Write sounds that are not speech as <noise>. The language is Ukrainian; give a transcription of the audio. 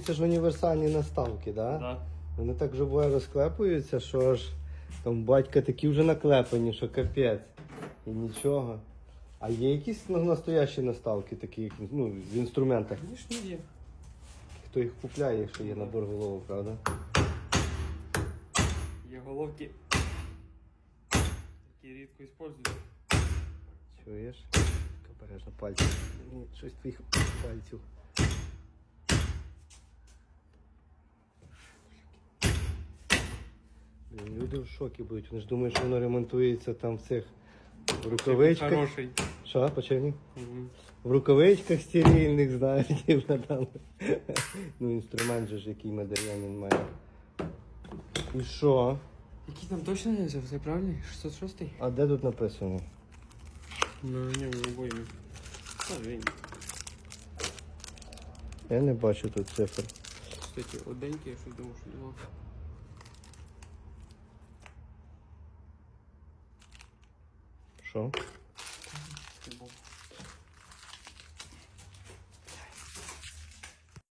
Це ж універсальні наставки, да? Да. Вони так вже буває розклепуються, що аж там батька такі вже наклепані, що капець. І нічого. А є якісь ну, настоящі наставки, такі, як, ну, в інструментах. Звісно, є. Хто їх купляє, якщо є набор головок, правда? Є головки, які рідко використовують. Чуєш? Обережно пальці. Щось твоїх пальців. Люди в шокі будуть. Вони ж думають, що воно ремонтується там в цих рукавичках. Хороший. Що, почерні? Угу. В рукавичках стерильних, знаєте, там. <laughs> Ну, інструмент же ж, який він має. І що? Який там точно не взяв, це правильний? 606? А де тут написано? Ну, ні, не бою. Та він. Я не бачу тут цифр. Кстати, оденький, я щось думав, що нема. Що?